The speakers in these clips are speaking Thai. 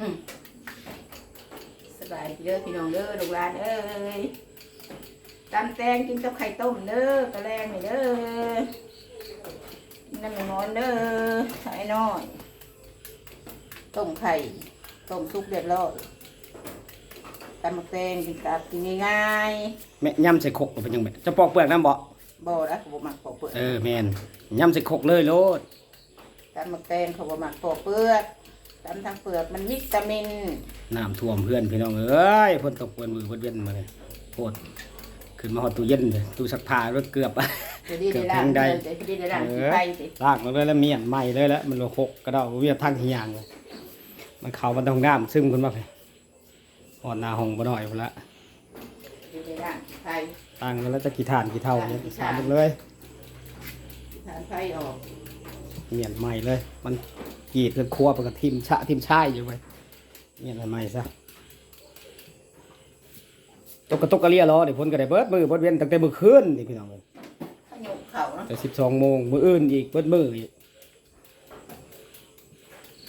อืมสบายดีเด้อพี่น้องเด้อลูกหลานเอ้ยตำแตงกินกับไข่ต้มเด้อกระแลงนี่เด้อน้ำมันนอนเด้อใส่น้อยต้มไข่ต้มซุปเรียบร้อยตำมะแตงกินกับกินง่ายแม่ย่ำใส่ครกเป็นยังไงจะปอกเปลือกน้ำบ่ๆบ่แล้วเขาบ่มักปอกเปลือกเออแม่นย่ำใส่ครกเลยโลดตำมะแตงเขาบ่มักปอกเปลือก ตำทางเปลือกมันวิตามิน น้ำท่วมเพื่อนพี่น้องเอ้ยฝนตกเปื้อนมือเปื้อนเวียนมาเลยโคตรขึ้นมาหอดตู้เย็นเลยตู้ซักผ้ารถเกือบจะดีได้ล่างเกือบแพงใดเดี๋ยวจะดีได้ล่างสิไปสิลากมาเลยแล้วเมียนใหม่เลยแล้วมันโลหกกระเดาเวียบทั้งที่ยางเลยมันเขามันต้องงามซึมขึ้นมาเลยอ่อนหนาห้องบ่หน่อยพุ่นละดีได้ล่างสิไปตั้งกันแล้วจะกี่ทานกี่เท่าเนี่ยสามเลยทานไฟออก เมียนใหม่เลย มันกรีดกันครัวไปกับทิมชะทิมชายอยู่ไปเมียนใหม่ซะตกกระตกกระเลียรอเดี๋ยวพ้นก็ได้เบิดมือเบิดเวียนตั้งแต่มื้อคืนนี่พี่น้องเลยขยกเขาเนาะแต่สิบสองโมงมื้ออื่นอีกเบิดมืออีก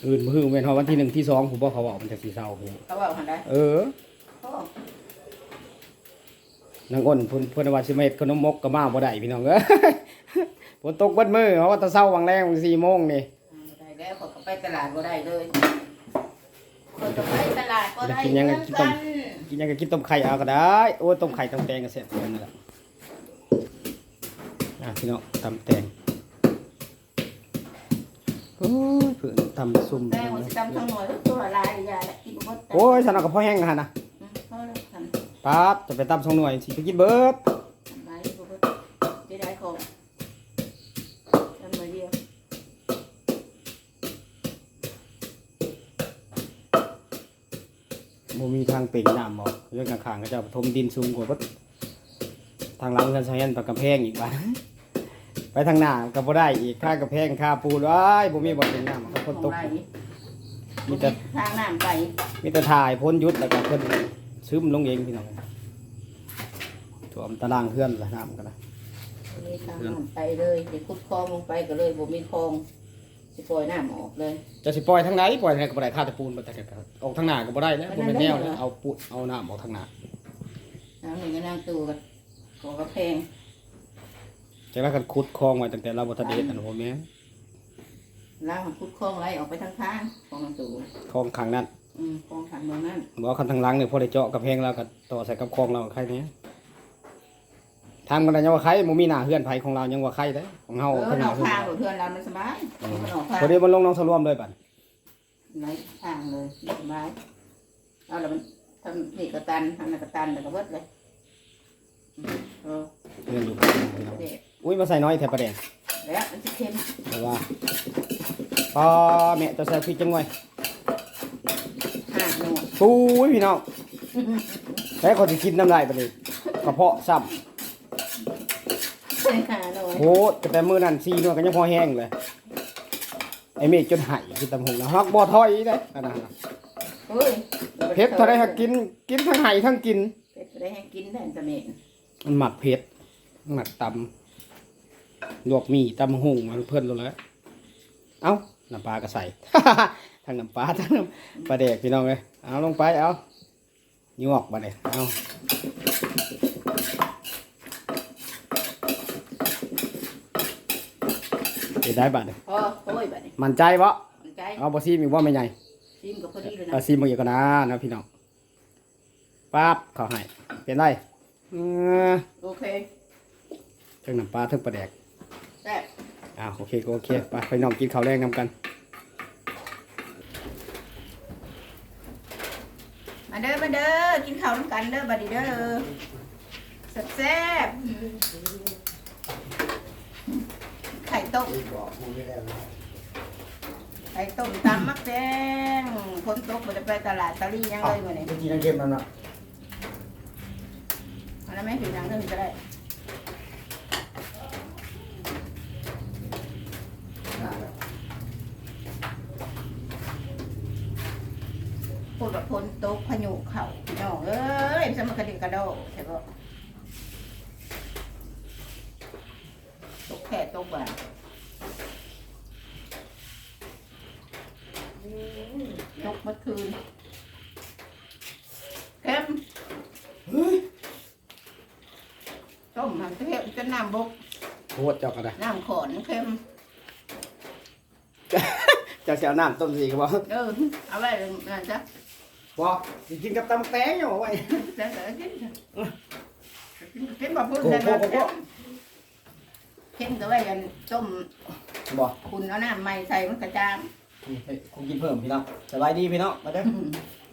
อื่นมื้ออื่นเว้นเฮาวันที่หนึ่งที่สองผมบอกเขาบอกมันจะสีเศร้าพี่เขาว่าหันได้เออเขา นางอ้นเพุ่นเพุ่นว่าสิมาเฮ็ดขนมมกก็มาบ่ได้พี่น้องเอ้ยฝนตกเบิดมือเพราะว่าแตะเช้าวังแรงสี่โมงนี่ได้แล้วเขาก็ไปตลาดก็ได้เลยคนก็ไปตลาดก็ได้กินยังไงเหมืกิอนนต้กัมนกินหยังก็กินต้มไข่เอาก็ได้ โอ้ยต้มไข่ต้มแตงก็แซ่บเหมือนกันนั่นแหละอะพี่น้องตำแตงโอ้ยเพิ่นตำซุ่มแม่หัวสิตำทั้งหน่วยตัวลายยาและกินหมดโอ้ยฉันเอากับพ่อแห้งหั่นน่ะ ป๊าบจะไปตำสองหน่วยสิไปกินเบิดทำไรบ่เบิดจะได้ของทำมาเดียวบ่มีทางเป่งน้ำบ่เรื่องข้างๆก็จะถมดินซุ่มกว่าเบิดทางหลังเงินใช้ยันปากกระแพงอีกบ้านไปทางหน้าก็บ่ได้อีกค่ากระแพงค่าปูนว้ายบ่มีบ่เป็นน้ำก็คนตกของไรมีแต่ทางน้ำไป มีแต่ถ่ายพ้นหยุดแล้วก็เพิ่น ซึมลงเองพี่น้องถ่วมตารางเพื่อนละน้ำกันนะมีทางน้ำไปเลยเดี๋ยวขุดคลองลงไปก็เลยบ่มีคลองสิปล่อยน้ำออกเลยจะสิปล่อยทางไหนปล่อยทางไหนก็บ่ได้ค่าแตะปูนบ่แต่ก็ออกทางหน้าก็บ่ได้แล้วไปบ่นั่นแม่นแนวได้เหรอแล้วเอาปูนเอาน้ำออกทางหน้าน้ำหนึ่งก็นั่งตู้กันขอกระเพงจากนั้นก็ขุดคลองไว้ตั้งแต่เราบ่ทันได้เฮ็ดอันนั้นบ่แม่นแล้วมันขุดคลองไรออกไปทางข้างของนั่งตู้คลองข้างนั้น อืมคลองทางเมืองนั่นบ่เอาคันทางหลังนี่พอได้เจาะกระแพงแล้วก็ต่อใส่กับคลองเราใครเนี้ทางมันยังว่าใครบ่มีหน้าเฮือนไผของเรายังว่าใครเด้ของเฮาเออข้างหนน้าอกเฮือนทางหรือเพื่อนเรามันสบายมันออกทางพอดีมันลงน้องสรวมเลยบัดไหนทางเลยสบายเอาแล้วมันทำนี่กระตันทำนั่นกระตันแล้วก็เบิดเลยอืมเออเฮือนอยู่เด็ดอุ้ยมาใส่น้อยแท้ประเด็นแล้วมันจะเค็มแต่ว่าพอแม่จะใส่พริกจังไว้ห้าหน่วย ปุ้ยพี่น้องแล้วคนจะกินน้ำลายไปเลยกระเพาะซ้ใช่ห้าหน่วยำโหแต่มือนั่นซีนวลกันยังพอแห้งเลย ไอ้เมฆจนไหายคือตำหงนะฮักบ่อถอยได้อันนั้นน่ะเฮ้ยเผ็ดเท่าไรฮักกิน กินทั้งไหายทั้งกิน เผ็ดได้ให้กินแทนจะเมนมันหมักเผ็ดหมักตำลวกหมี่ตำหงมันเพิ่นลงแล้ว เอ้าน้ำปลาก็ใส่ ทั้งน้ำปลาทั้งน้ำปลาแดกพี่น้องเลยเอาลงไปเอายวกมาเลยเอาเห็นได้บัดเลยพอโอ้ยแบบนี้มันใจบ่มันใจเอาบ่ซีมีว่าไม่ใหญ่ชิมกับพอดีเลยเอานะซีมาอีกก่อนนะนะพี่น้องปั๊บเขาให้เป็นไรเออโอเคทั้งน้ำปลาทั้งปลาแดกแซ่บ อ่าโอเคก็โอเคไปไปน้องกินข้าวแรงนำกัน มาเด้อมาเด้อกินข้าวน้ำกันเด้อบัดนี้เด้อแซ่บแซ่บไข่ต้มไข่ต้มตำมักแดงคนตกมันจะไปตลาดตะลี่ยังเลยมื้อนี้กินน้ำเค็มนั่นน่ะเอาแล้วแม่ผิวหนังเท่านี้ก็ได้ พูดแบบคนตกพายุเข่าพี่น้องเอ้ยสมัครดิกระโดดใช่ปะตกแค่ตกบ่าอยกเมื่อคืนเค็มเฮ้ยต้มมันเค็มจะน้ำบกโคตรเจ้าก็ได้น้ำขอนเค็มเจ้าเสียวน้ำต้มสีก็บอกเออเอาไว้เลยนะจ๊ะ บอกสิกินกับตำแตงอยู่ไว้จะจะกินกินแบบพูดโกเลยโก้นะโกโก้เค็มก็ไว้กันต้มบอกคุณเอาน้ำใหม่ใส่มันกระจางคงกินเพิ่มพี่น้องสบายดีพี่น้องมาเด้อ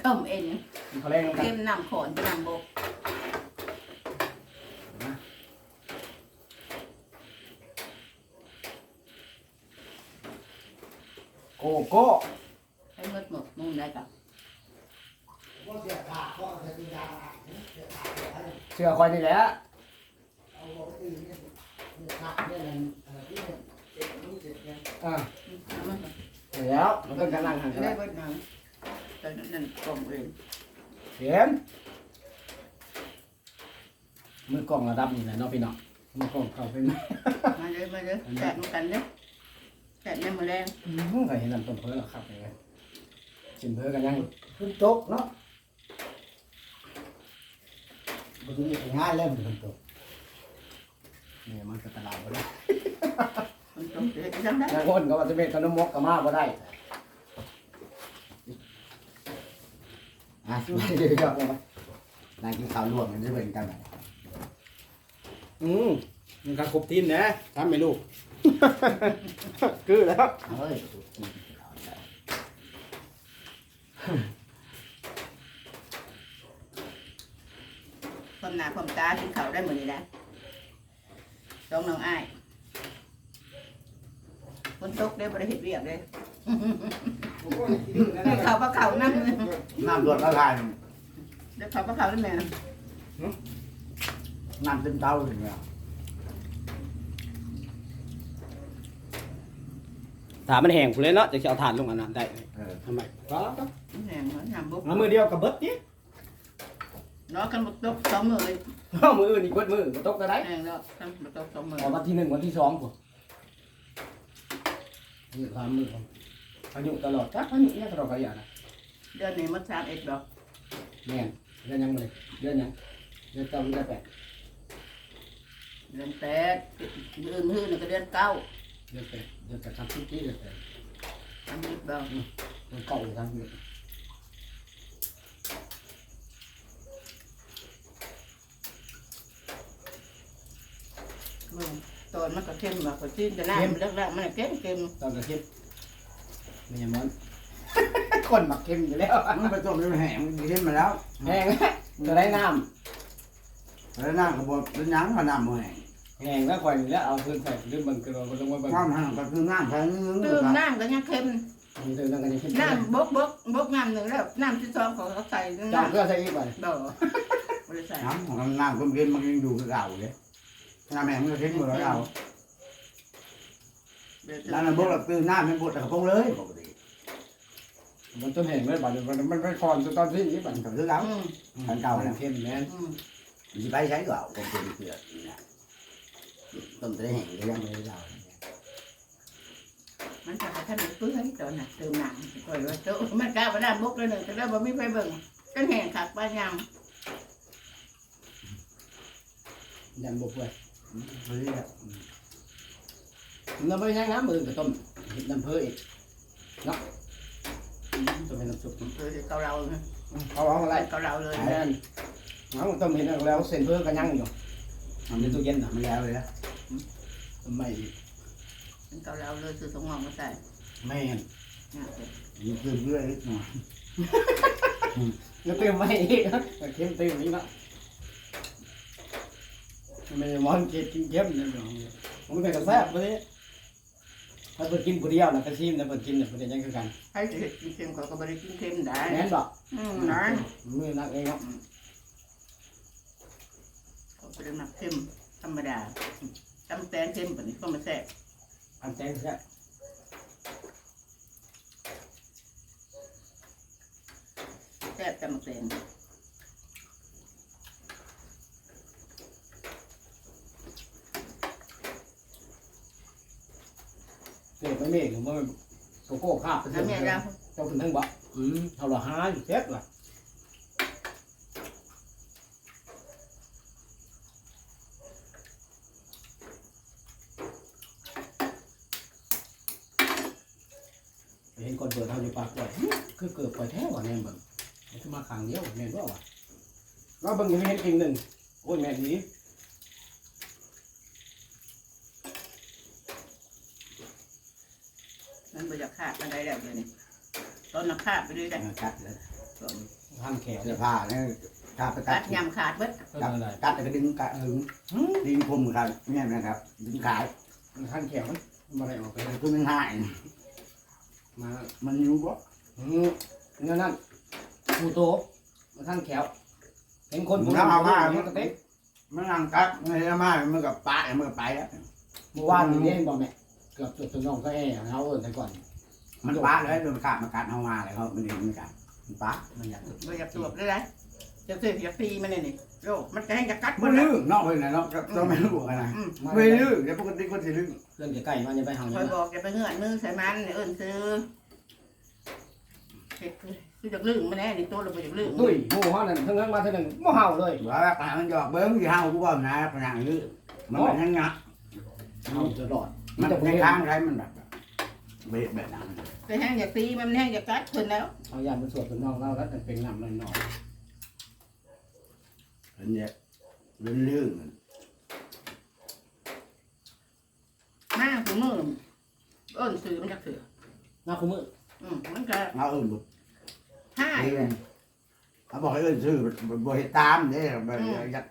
ต้มเองกินข้าวแรงกันเค็มน้ำขอนจะน้ำบกโกโก้ให้หมดหมดมุงได้กับ เชื่อคอยนี่แหละอ่าเอามาเสร็จแล้วมันก็กำลังหันกันได้แล้วเบิดน้ำตอนนั้นต้มเองเห็นมือกล้องระดับนี่แหละเนาะพี่น้องมือกล้องเขาเป็นมาเลยมาเลยแจกมันกันเด้อแจกในมือแรงอืมเคยเห็นลำต้นเพิ่นหรอครับเลยกินเพิ่นกันยังขึ้นโตกเนาะ มันมีง่ายแล้วมันตกเนี่ยมันก็ตลาดบ่ได้มันต้มเองจำได้บางคนก็ว่าจะเป็นขนมมกก็มาบ่ได้อะสวัสดีครับนายกินข้าวลวกกันจะเป็นกันไหนอืมมันก็ครบทีมนะทำไหมลูก คือแล้วเฮ้ย ความหนาความตากินข้าว ได้หมดเลยนะสองน้องอ้ายคนตกได้บริเหตุเรียบเลยได้ข้าวปลาข้าวนั่งน้ำรวดละลายได้ข้าวปลาข้าวได้ไหมน้ำเต็มเตาถึงแล้วถามมันแห้งพุ่นเลยเนาะจะเอาถ่านลงอันนั้นได้เออทำไมก็แหงหัวหามบุกเอามือเดียวกับเบิดนี่ น้อกันบุกตกสองมือเลยเอามืออื่นอีกเบิดมือก็ตกก็ได้แหงแล้วกันบุกตกสองมือเอาวันที่หนึ่งวันที่สองพุ่นนี่ความมือผมพายุตลอดจ้ะพายุเนี่ยตลอดขยันนะเดือนนี้มันสามเอ็ดดอกแม่นเดือนยังเลยเดือนยังเดือนเก้าเดือนแปดเดือนแปดเดือนหื้อนี่ก็เดือนเก้าเดือนแปดเดือนแปดทำทุกที่เดือนแปดสามสิบดอกเดือนเก้าทำ อยู่มึงตอนมันก็เข้มแบบก็จิ้นจะน้ำเลิกแล้วมันก็เข้มเข้มตอนกระเทียมไม่ยมัน คนหมักเค็มอยู่แล้วมันไปต้มจนแห้งมันเห็นมาแล้วแห้งจะได้น้แล้วน้ำกระบอกเป็นน้ำกับน้ำแห้งำแห้งแล้วคอยอยู่แล้วเอาคืนใส่ลืมบังกระโดดลงมาบังน้ำแห้งก็คือน้ำแห้งนึงตื่มน้ำก็ยังเข้มมีเติมนั่งกันยังเข้มน้ำบกบกบกน้ำหนึ่งแล้วน้ำที่สองเขาใส่น้ำเจ้าเพื่อใส่อีกไป ดอกบริษัทน้ำของน้ำก็เย็นมันยังอยู่กับเราเลย น้ำแห้งมันก็เห็นหมดแล้วเราแล้วน้ำบกเราตื่นน้ำมันบดแต่กระโปงเลยปกติมันต้นแห้งเลยบัดมันมันมันคอนตอนที่นี้บัดมันก็คือเราอืมทางเก่ามัแล้วนเข้มแน่นอืมมันจะไปใช้ก็เอาก็เป็นเกลือนะต้มจะได้แห้งก็ยังไม่ได้เรามันจะให้ท่านเปื่อยตอนน่ะตื่มน้ำก่อยว่าโตมันกล้ามาน้ำบกเลยหนึ่งแต่แล้วบ่มีไฟเบิ่งกันแห้งขักป้ายำยันบกเลย เฮ้ยน้ำเพื่อยังน้ำมือกับต้มน้ำเพื่ออีกเนาะต้มเป็นน้ำซุปคือเกาเราเนาะเอาเอาอะไรเกาเราเลยแน่นเอาต้มเห็นแล้วเส้นเพื่อก็ยังอยู่มันในตู้เย็นมันแล้วเลยนะทำไมเกาเราเลยคือสงหองมาใส่แม่นเนี่ยมีเกลือเพื่อนิดหน่อยก็เติมไม่อีกนะเข้มเติมอีกนะ ไม่มอนเก็บกินเข้มเลยมันเป็นกระแซบไปเลยถ้าเปิดกินผู้เดียวนะกระชิมนะเปิดกินเนี่ยเปิดยังคือกันให้สิเห็ดกินเค็มเขาก็บริกินเค็มได้แน่นบอกอืมนั่นมือนักเองเนาะเขาเป็นหมักเค็มธรรมดาตำแตงเค็มแบบนี้ก็มาแซ่บอันแจ้งแค่แซ่บตำหมักแตง เกิดไม่เมฆหรือว่าโกโก้คาบไปแล้วแม่เรื่เราอยจ้าถึงทั้งบ่อืมเอาละหาอยู่เจ็บล่ะเห็นคนเปิดเท่าอยู่ปากกล้วยคือเกิดปล่อยแท้กว่ะแม่นเบิ่งมันคือมาขังเดียวแม่นบ่ว่ะเราเบิ่งยังไม่เห็นจริงหนึ่งโอ้ยแม่นดี มันบ่อยากขาดอะไรแล้วเดี๋ยวนี้ต้นนักขาดไปด้วยกันกัดเลยทางแขวเสื้เนี่อยผ้าเนี่ยถ้าไปตัตัดดยำขาดเบิดก็อะไรตัดแล้วก็ดึงกะดึงดึงผมครับเนี่ยนะครับดึงขายทางแขวมันมาอะไรออกไปเลยคือมันหาย มามันอยู่บ่อืมเนี่ยนั่นปูโตมาทางแขวเห็นคนมันเอามามันกระเต๊กมันนั่งกัดมันเอามามันกับปะมันก็ไปแล้วเมื่อวานนี้เห็นบ่แม่ เกือบจุดถึงน้องก็แอ่เขาเอิ้นแต่ก่อนมันปะเลยมันกัดมันกัดเอามาเลยเขามันดึงมันกัดมันปะมันอยากบ่อยากตรวจเลยนะจะเสียอยากฟรีมันนี่นี่โยมันจะให้จะกัดมันเลยลื่นนอกเลยนะเนาะต้องไม่รู้อะไรอืมไม่ลื่นเดี๋ยวปกติคนสิลื่นเพื่อนจะใกล้มันจะไปหาคเงิอยนบอกอย่าไปเงื่อนมือใส่มันเอิ้นซื้อเฮ็ดคือคือจากลืมมันแน่นี่ตัวเราบ่จากลืมตุ้ยหมู่เขานั่นเพิ่งเงินมาเท่านึงบ่เห่าเลยว่าปะมันหยอกเบิ้งที่เฮากูบอกนะปะนังลื่นมันเป็นยังไงเห่าตลอด มันในทางไรมันแบบเบ็ดแบบนั้นไปแห้งอยากตีมันแห้งอยากกัดเพิ่นแล้วเอายาเป็นส่วนเป็นน้องเราแล้วแต่เป็นน้ำเลยน้องเป็นเนี่ยลื่นลื่นมาถึงมือเอิ้นซื้อมันจากซื้อน้าคุ้มืออืมมันก็เอาอื่นบุห้าเขาบอกให้อื่นซื้อบริตามเนี่ยแบบอยาก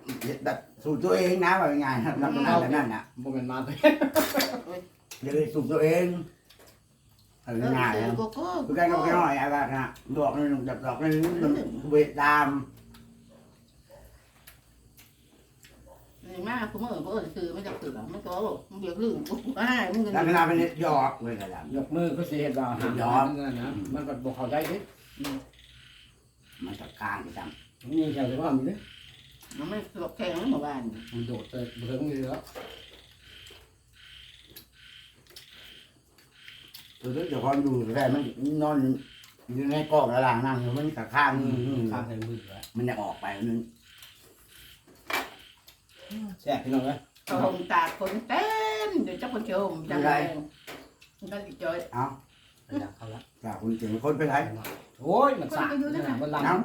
ดัดสูตรตัวเองนะว่าไงทำตรงนั้นแบบนั้นน่ะบ่เป็นมาตัว อย่าเลยสูตรตัวเองเออเอิ้นง่ายซื้อนะโกโก้คือกันก็แค่น้อยอะไรนะดอกนึงดับดอกนึงบริตามนี่มาคือมือบ่เอิ้นซื้อมันจากซื้อมันก็มันเบียกลืมกูอ้ายมึงแล้วก็เวลาเป็นหยอกเลยนะ ยกมือก็สิเฮ็ดว่าหานั่นนะมันก็บ่เข้าใจดิมันจะกลางไปจังมีแค่ว่ามีเด้มันไม่สลบแข็งเมื่อวานมันโดดเตะบ่ถึงนี่แล้ว ตัวนี้จะคอนดูแต่มันนอนอยู่ในกล่องระลางนั่งมันกับข้างข้างใส่มือแล้วมันจะออกไปมันแซ่บพี่น้องเอ้ยเขาหงตาคนเต็มเดี๋ยวเจ้าคนเชมจังเลยมันก็ติดจอยเอาอยากเขาละจากคุณเจ๋งคนไปไหนโอ้ยมันสากมันลัง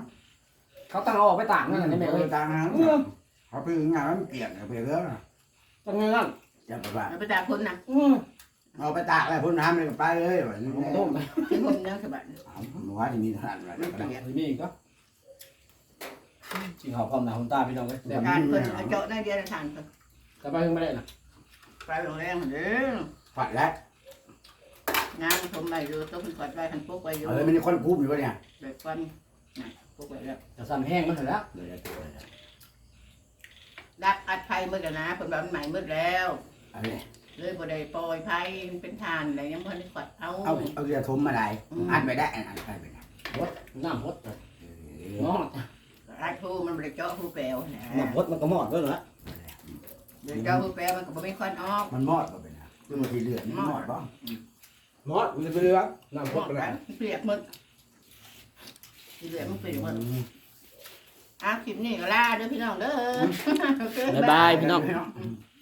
เขาตั้งอาออกไปต่างนั่นน่ะนี่แม่เอ้ยต่างนั้นเขาไปงานมันเกลียดไปเรื่อยจังไงนั่นจะไปว่านไปตากคนนะอือ เอาไปตากอะไรพ่นน้ำเลยไปเลยแบบนี้ต้มไปเป็นคนยังสบายเอาว่าที่มีทานอะไรเฮ้ยมีอีกก็จริงเขาพร้อมหน้าคนตาพี่น้องเอ้ยแซ่บการเพิ่นเอาเจาะในเดียวทางแต่ไปยังไม่ได้น่ะไปโรงแรมเด้อฝัดแล้วงานชมไปอยู่ต้องขอดไปทันปุ๊กไปอยู่เออมันมีคนคุ้มอยู่วะเนี่ยเด็กฟันน่ะปุ๊กไปแล้วจะสั่นแห้งมันเถอะแล้วเลยจะตัวเลยดับอัดไฟมืดแล้วนะคนแบบมันใหม่มืดแล้วเอาเลย เลยบ่ได้ปล่อยไฟมันเป็นทานอะไรยังบ่ได้ขอดเอาเอาเอาเรือทุ่มมาได้อัดไปได้อัดไปไปได้น้ำพดเอมออดอัดทูมันบ่ได้เจาะหูแปลวนะน้ำพดมันก็มอดด้วยเหรอเดี๋ยวเจาะหูแปลวมันก็บ่มีควันออกมันมอดก็เป็นนะคือมันทีเลือดมันมอดบ้างมอดมันจะไปเรือน้ำพหมดดกันกันเปียกหมดเปียกมันเปียกหมดอะคลิปนี้ก็ลาเด้อพี่น้องเด้อบ๊ายบายพี่น้อง